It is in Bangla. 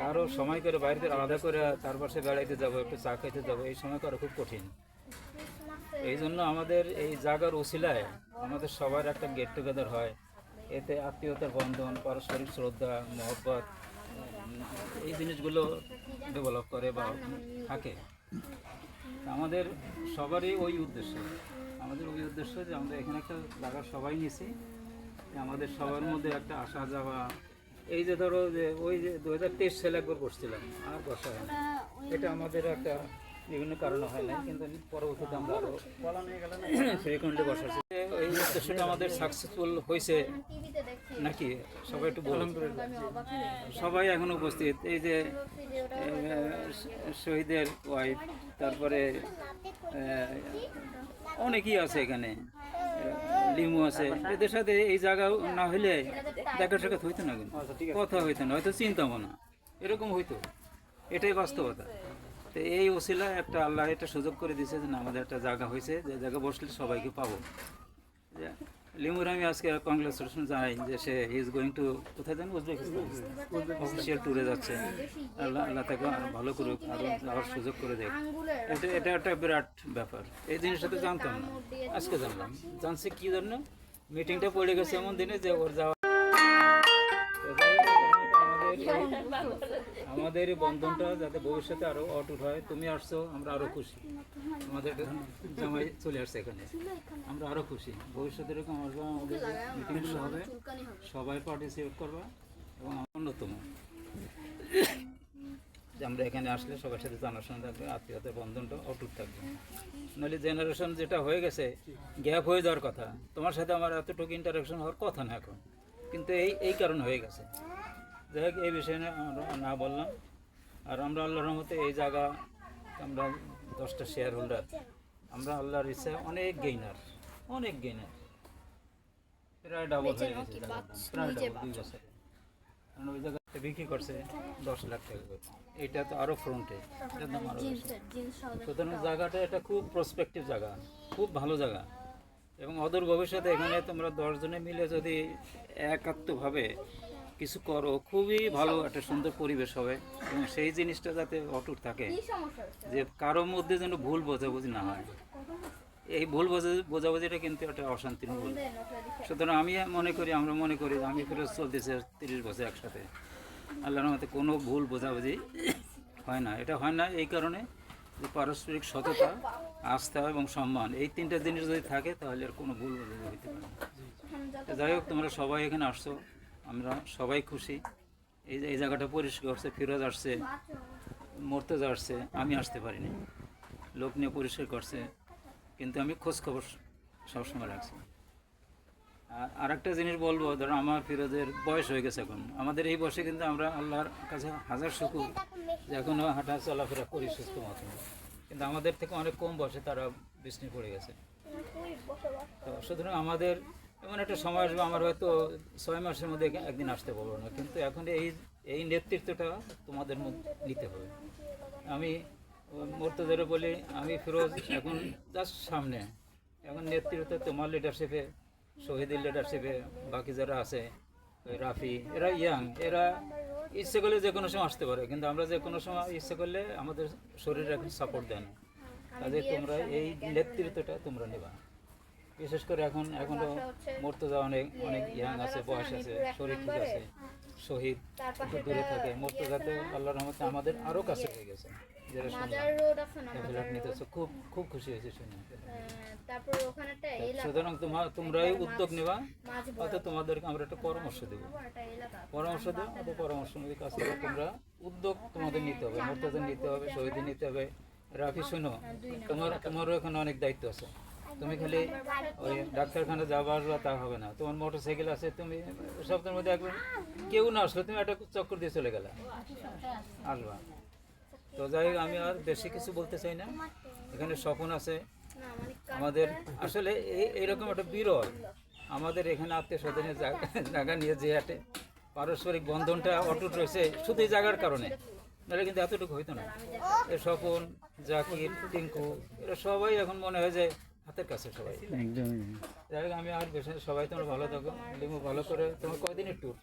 কারও সময় করে বাইরে আলাদা করে তার পাশে বেড়াইতে যাব একটু চা খাইতে যাব এই সময় করা খুব কঠিন। এই জন্য আমাদের এই জায়গার ওসিলায় আমাদের সবার একটা গেট টুগেদার হয়। এতে আত্মীয়তার বন্ধন পারস্পরিক শ্রদ্ধা মহব্বত এই জিনিসগুলো ডেভেলপ করে বা থাকে। আমাদের সবারই ওই উদ্দেশ্য। আমাদের ওই উদ্দেশ্য যে আমরা এখানে একটা জায়গা সবাই নিয়েছি আমাদের সবার মধ্যে একটা আসা যাওয়া এই যে ধরো যে ওই যে দু হাজার তেইশ সালে একবার বসছিলাম, আর বসা হয় এটা আমাদের একটা বিভিন্ন কারণে হয় না কিন্তু পরবর্তীতে আমরা আরও ফ্রিকুয়েন্টলি বসাচ্ছি এই উদ্দেশ্যটা আমাদের সাকসেসফুল হয়েছে নাকি? সবাই একটু বলুন। সবাই এখন উপস্থিত। এই যে শহীদের ওয়াইফ তারপরে অনেকেই আছে এখানে। লিমু আছে। এদের সাথে এই জায়গা না হইলে দেখা সাক্ষাৎ হইতো না কিন্তু। কথা হইতো না হয়তো চিন্তা মনে এরকম হইতো। এটাই বাস্তবতা। তো এই ওসিলা একটা আল্লাহ একটা সুযোগ করে দিয়েছে যে আমাদের একটা জায়গা হয়েছে যে জায়গা বসলে সবাইকে পাবো। লিমুর আমি আজকে কংগ্রেচুলেশন জানাই যে সে ইজ গোয়িং টু কোথায় জানি? উজবেকিস্তান। অফিসিয়াল ট্যুরে যাচ্ছে। আল্লাহ আল্লাহ তাকে ভালো করুক আরও যাওয়ার সুযোগ করে আঙ্গুলের এটা এটা একটা বিরাট ব্যাপার। এই জিনিসটা তো জানতাম না। আজকে জানলাম। জানছি কি জন্য? মিটিংটা পড়ে গেছে এমন দিনে যে ওর যাওয়া আমাদের এই- বন্ধনটা যাতে ভবিষ্যতে আরও অটুট হয় তুমি আসছো আমরা আরও খুশি। আমাদের জামাই চলে আসছে এখানে। আমরা আরও খুশি। ভবিষ্যতে এরকম আসবে আমাদের মিটিংগুলো হবে। সবাই পার্টিসিপেট করবা এবং অন্যতম। যে আমরা এখানে আসলে সবার সাথে জানাশোনা থাকবে আত্মীয়তার বন্ধনটা অটুট থাকবে। নাহলে জেনারেশন যেটা হয়ে গেছে গ্যাপ হয়ে যাওয়ার কথা। তোমার সাথে আমার এতটুকু ইন্টারাকশন হওয়ার কথা না এখন। কিন্তু এই এই কারণ হয়ে গেছে। যাই হোক এই বিষয়ে নিয়ে আমরা না বললাম। আর আমরা আল্লাহর রহমতে এই জায়গা আমরা দশটা শেয়ার হোল্ডার আমরা আল্লাহর ইচ্ছায় অনেক গেইনার অনেক গেইনার প্রায় ডাবল হয়ে গেছে প্রায় ডাবল দুই বছরে। কারণ ওই জায়গাতে বিক্রি করছে দশ লাখ টাকা করে। এটা তো আরও ফ্রন্টে এটার দাম আরও সুতরাং জায়গাটা এটা খুব প্রসপেক্টিভ জায়গা খুব ভালো জায়গা। এবং অদূর ভবিষ্যতে এখানে তোমরা দশজনে মিলে যদি একাত্মভাবে কিছু করো খুবই ভালো একটা সুন্দর পরিবেশ হবে। এবং সেই জিনিসটা যাতে অটুট থাকে যে কারোর মধ্যে যেন ভুল বোঝাবুঝি না হয়। এই ভুল বোঝা- বোঝাবুঝিটা কিন্তু একটা অশান্তির মূল। সুতরাং আমি মনে করি আমরা মনে করি আমি ফেরত চলতেছে তিরিশ বছর একসাথে। আল্লাহর মতে কোনো ভুল বোঝাবুঝি হয় না। এটা হয় না এই কারণে যে পারস্পরিক সততা আস্থা এবং সম্মান এই তিনটা জিনিস যদি থাকে তাহলে আর কোনো ভুল বোঝাবুঝি হইতে পারে যাই হোক তোমরা সবাই এখানে আসছো। আমরা সবাই খুশি। এই এই জায়গাটা পরিষ্কার করছে ফিরোজ আসছে, মর্তেজা আসছে, আমি আসতে পারিনি। লোক নিয়ে পরিষ্কার করছে, কিন্তু আমি খোঁজ খবর সবসময় রাখছি। আর আরেকটা জিনিস বলব, ধরো আমার ফিরোজের বয়স হয়ে গেছে এখন। আমাদের এই বয়সে কিন্তু আমরা আল্লাহর কাছে হাজার শুকুর, যে এখনও হাঁটা চলাফেরা করি সুস্থ মতো। কিন্তু আমাদের থেকে অনেক কম বয়সে তারা বিষ্ণু পড়ে গেছে। তো সুতরাং আমাদের এমন একটা সময় আসবে, আমার হয়তো ছয় মাসের মধ্যে একদিন আসতে পারব না। কিন্তু এখন এই এই নেতৃত্বটা তোমাদের মধ্যে নিতে হবে। আমি মর্তদের বলি, আমি ফিরোজ, এখন জাস্ট সামনে। এখন নেতৃত্ব তোমার লিডারশিপে শহীদের লিডারশিপে বাকি যারা আছে রাফি, এরা ইয়াং এরা ইচ্ছে করলে যে কোনো সময় আসতে পারে, কিন্তু আমরা যে কোনো সময় ইচ্ছে করলে আমাদের শরীরে এখন সাপোর্ট দেয় না। কাজে তোমরা এই নেতৃত্বটা তোমরা নেবা। বিশেষ করে এখন এখন এখনও মর্তজা অনেক অনেক ইয়াং আছে বয়স আছে শরীর ঠিক আছে শহীদ একটু দূরে থাকে মর্তজাতে আল্লাহ রহমতে আমাদের আরও কাছে হয়ে গেছে যেটা শুনলাম। মাজার রোড আছে না ফ্ল্যাট নিতেছে খুব খুব খুশি হয়েছে শুনে। এলাকা। সুতরাং তোমার তোমরাই উদ্যোগ নেবা তোমাদেরকে আমরা একটা পরামর্শ দেবো। পরামর্শ দেবো পরামর্শ অনুযায়ী কাজ করে তোমরা উদ্যোগ তোমাদের নিতে হবে মোর্তাজা নিতে হবে শহীদ নিতে হবে। রাফি শোনো তোমার তোমারও এখন অনেক দায়িত্ব আছে। তুমি খালি ওই ডাক্তারখানা যাবা আসবা তা হবে না। তোমার মোটর সাইকেল আছে, তুমি সপ্তাহের মধ্যে একবার কেউ না আসলে তুমি একটা চক্কর দিয়ে চলে গেলা। আসবা। তো যাই আমি আর বেশি কিছু বলতে চাই না। এখানে স্বপন আছে। আমাদের আসলে এই এইরকম একটা বিরল। আমাদের এখানে আত্মীয় স্বজনের জায়গা নিয়ে যে একটা পারস্পরিক বন্ধনটা অটুট রয়েছে, শুধু এই জায়গার কারণে। নাহলে কিন্তু এতটুকু হইতো না। এ স্বপন, জাকির, টিঙ্কু, এরা সবাই এখন মনে হয় যে হাতের কাছে সবাই। একদমই। যাই হোক আমি আর বেশি সবাই তোমার ভালো থাকো। লিমু ভালো করে তোমার কয়দিনের ট্যুর